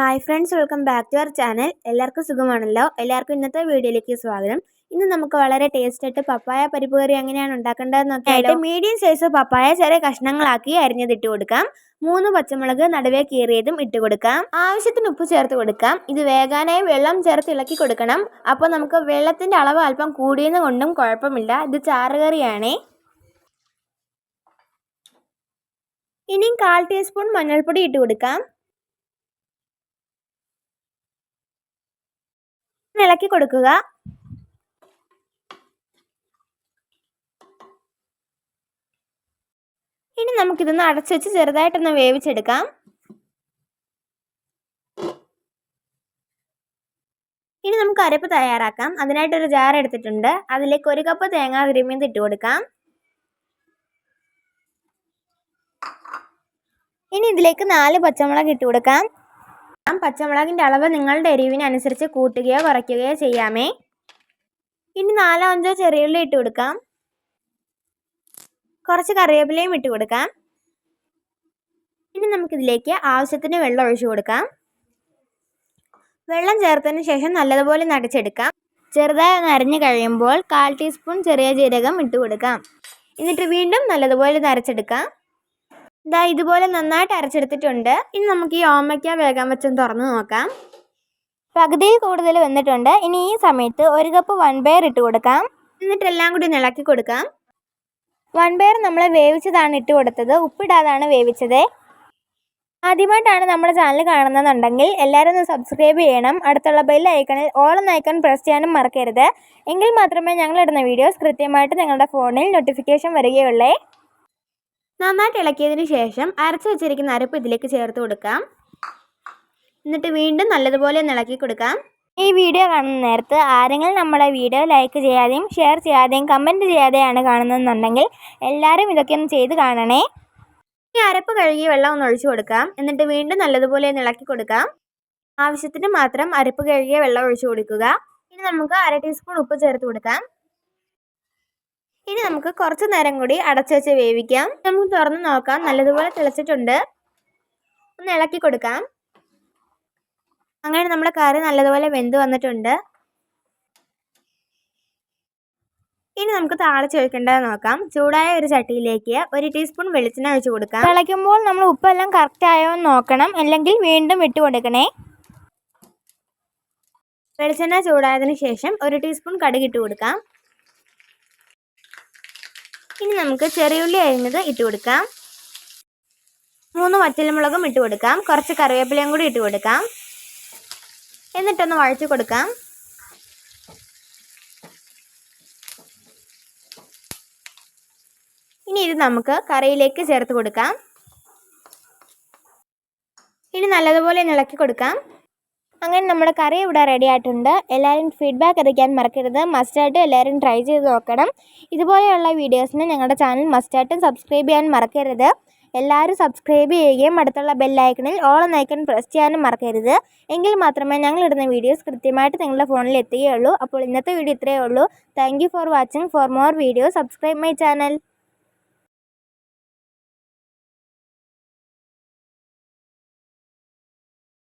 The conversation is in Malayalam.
Hi friends welcome back to our channel എല്ലാവർക്കും സുഖമാണല്ലോ? എല്ലാവർക്കും ഇന്നത്തെ വീഡിയോയിലേക്ക് സ്വാഗതം. ഇന്ന് നമുക്ക് വളരെ ടേസ്റ്റ് ആയിട്ട് പപ്പായ പരിപ്പ് കറി എങ്ങനെയാണ് ഉണ്ടാക്കേണ്ടതെന്ന് നോക്കിയായിട്ട് മീഡിയം സൈസ് പപ്പായ ചെറിയ കഷ്ണങ്ങളാക്കി അരിഞ്ഞതിട്ട് കൊടുക്കാം. മൂന്ന് പച്ചമുളക് നടുവേ കീറിയതും ഇട്ട് കൊടുക്കാം. ആവശ്യത്തിന് ഉപ്പ് ചേർത്ത് കൊടുക്കാം. ഇത് വേഗാനായി വെള്ളം ചേർത്ത് ഇളക്കി കൊടുക്കണം. അപ്പോൾ നമുക്ക് വെള്ളത്തിന്റെ അളവ് അല്പം കൂടിയെന്ന് കൊണ്ടും കുഴപ്പമില്ല. ഇത് ചാറുകറിയാണേ. ഇനിയും കാൽ ടീസ്പൂൺ മഞ്ഞൾപ്പൊടി ഇട്ട് കൊടുക്കാം. ഇളക്കി കൊടുക്കുക. ഇനി നമുക്കിതൊന്ന് അടച്ചു വെച്ച് ചെറുതായിട്ടൊന്ന് വേവിച്ചെടുക്കാം. ഇനി നമുക്ക് അരപ്പ് തയ്യാറാക്കാം. അതിനായിട്ടൊരു ജാർ എടുത്തിട്ടുണ്ട്. അതിലേക്ക് ഒരു കപ്പ് തേങ്ങാ തിരുമ്മിയത് ഇട്ട് കൊടുക്കാം. ഇനി ഇതിലേക്ക് നാല് പച്ചമുളക് ഇട്ട് കൊടുക്കാം. പച്ചമുളകിന്റെ അളവ് നിങ്ങളുടെ എരിവിനനുസരിച്ച് കൂട്ടുകയോ കുറയ്ക്കുകയോ ചെയ്യാമേ. ഇനി നാലോ അഞ്ചോ ചെറിയുള്ളി ഇട്ട് കൊടുക്കാം. കുറച്ച് കറിവേപ്പിലയും ഇട്ട് കൊടുക്കാം. ഇനി നമുക്കിതിലേക്ക് ആവശ്യത്തിന് വെള്ളം ഒഴിച്ചു കൊടുക്കാം. വെള്ളം ചേർത്തതിന് ശേഷം നല്ലതുപോലെ നടച്ചെടുക്കാം ചെറുതായി നരഞ്ഞു കഴിയുമ്പോൾ കാൽ ടീസ്പൂൺ ചെറിയ ജീരകം ഇട്ട് കൊടുക്കാം. എന്നിട്ട് വീണ്ടും നല്ലതുപോലെ നരച്ചെടുക്കാം. ഇതാ ഇതുപോലെ നന്നായിട്ട് അരച്ചെടുത്തിട്ടുണ്ട്. ഇനി നമുക്ക് ഈ ഓമയ്ക്ക വേഗം വെച്ചൊന്ന് തുറന്ന് നോക്കാം. പകുതിയിൽ കൂടുതൽ വന്നിട്ടുണ്ട്. ഇനി ഈ സമയത്ത് ഒരു കപ്പ് വൺ ബെയർ ഇട്ട് കൊടുക്കാം. എന്നിട്ട് എല്ലാം കൂടി ഇളക്കി കൊടുക്കാം. വൺ ബെയർ നമ്മൾ വേവിച്ചതാണ് ഇട്ട് കൊടുത്തത്. ഉപ്പിടാതാണ് വേവിച്ചത്. ആദ്യമായിട്ടാണ് നമ്മുടെ ചാനൽ കാണുന്നതെന്നുണ്ടെങ്കിൽ എല്ലാവരും ഒന്ന് സബ്സ്ക്രൈബ് ചെയ്യണം. അടുത്തുള്ള ബെൽ ഐക്കണിൽ ഓൾ ഐക്കൺ പ്രസ് ചെയ്യാനും മറക്കരുത്. എങ്കിൽ മാത്രമേ ഞങ്ങളിടുന്ന വീഡിയോസ് കൃത്യമായിട്ട് നിങ്ങളുടെ ഫോണിൽ നോട്ടിഫിക്കേഷൻ വരികയുള്ളേ. നന്നായിട്ട് ഇളക്കിയതിന് ശേഷം അരച്ച് വെച്ചിരിക്കുന്ന അരപ്പ് ഇതിലേക്ക് ചേർത്ത് കൊടുക്കാം. എന്നിട്ട് വീണ്ടും നല്ലതുപോലെ ഒന്ന് ഇളക്കി കൊടുക്കാം. ഈ വീഡിയോ കാണുന്ന നേരത്ത് ആരെങ്കിലും നമ്മുടെ വീഡിയോ ലൈക്ക് ചെയ്യാതെയും ഷെയർ ചെയ്യാതെയും കമന്റ് ചെയ്യാതെയാണ് കാണുന്നതെന്നുണ്ടെങ്കിൽ എല്ലാവരും ഇതൊക്കെ ഒന്ന് ചെയ്ത് കാണണേ. ഈ അരപ്പ് കഴുകി വെള്ളം ഒന്ന് ഒഴിച്ചു കൊടുക്കാം. എന്നിട്ട് വീണ്ടും നല്ലതുപോലെ ഒന്ന് ഇളക്കി കൊടുക്കാം. ആവശ്യത്തിന് മാത്രം അരപ്പ് കഴുകിയ വെള്ളം ഒഴിച്ചു കൊടുക്കുക. ഇനി നമുക്ക് അര ടീസ്പൂൺ ഉപ്പ് ചേർത്ത് കൊടുക്കാം. ഇനി നമുക്ക് കുറച്ച് നേരം കൂടി അടച്ചു വെച്ച് വേവിക്കാം. നമുക്ക് തുറന്ന് നോക്കാം. നല്ലതുപോലെ തിളച്ചിട്ടുണ്ട്. ഒന്ന് ഇളക്കി കൊടുക്കാം. അങ്ങനെ നമ്മുടെ കറി നല്ലതുപോലെ വെന്ത് വന്നിട്ടുണ്ട്. ഇനി നമുക്ക് താളിച്ച് വെക്കേണ്ടത് നോക്കാം. ചൂടായ ഒരു ചട്ടിയിലേക്ക് ഒരു ടീസ്പൂൺ വെളിച്ചെണ്ണ ഒഴിച്ച് കൊടുക്കാം. തിളയ്ക്കുമ്പോൾ നമ്മൾ ഉപ്പെല്ലാം കറക്റ്റ് ആയോ എന്ന് നോക്കണം. അല്ലെങ്കിൽ വീണ്ടും ഇട്ട് കൊടുക്കണേ. വെളിച്ചെണ്ണ ചൂടായതിനു ശേഷം ഒരു ടീസ്പൂൺ കടുക് ഇട്ട് കൊടുക്കാം. ഇനി നമുക്ക് ചെറിയുള്ളി അരിഞ്ഞത് ഇട്ട് കൊടുക്കാം. മൂന്ന് വറ്റൽമുളകും ഇട്ട് കൊടുക്കാം. കുറച്ച് കറിവേപ്പിലയും കൂടി ഇട്ട് കൊടുക്കാം. എന്നിട്ടൊന്ന് വഴച്ചു കൊടുക്കാം. ഇനി ഇത് നമുക്ക് കറിയിലേക്ക് ചേർത്ത് കൊടുക്കാം. ഇനി നല്ലതുപോലെ ഇളക്കി കൊടുക്കാം. അങ്ങനെ നമ്മുടെ കറി ഇവിടെ റെഡി ആയിട്ടുണ്ട്. എല്ലാവരും ഫീഡ്ബാക്ക് അറിയിക്കാൻ മറക്കരുത്. മസ്റ്റായിട്ട് എല്ലാവരും ട്രൈ ചെയ്ത് നോക്കണം. ഇതുപോലെയുള്ള വീഡിയോസിന് ഞങ്ങളുടെ ചാനൽ മസ്റ്റായിട്ടും സബ്സ്ക്രൈബ് ചെയ്യാൻ മറക്കരുത്. എല്ലാവരും സബ്സ്ക്രൈബ് ചെയ്യുകയും അടുത്തുള്ള ബെല്ലൈക്കണിൽ ഓൾ നൈക്കൺ പ്രസ് ചെയ്യാനും മറക്കരുത്. എങ്കിൽ മാത്രമേ ഞങ്ങൾ ഇടുന്ന വീഡിയോസ് കൃത്യമായിട്ട് നിങ്ങളുടെ ഫോണിൽ എത്തുകയുള്ളൂ. അപ്പോൾ ഇന്നത്തെ വീഡിയോ ഇത്രയേ ഉള്ളൂ. Thank for watching for more video subscribe my channel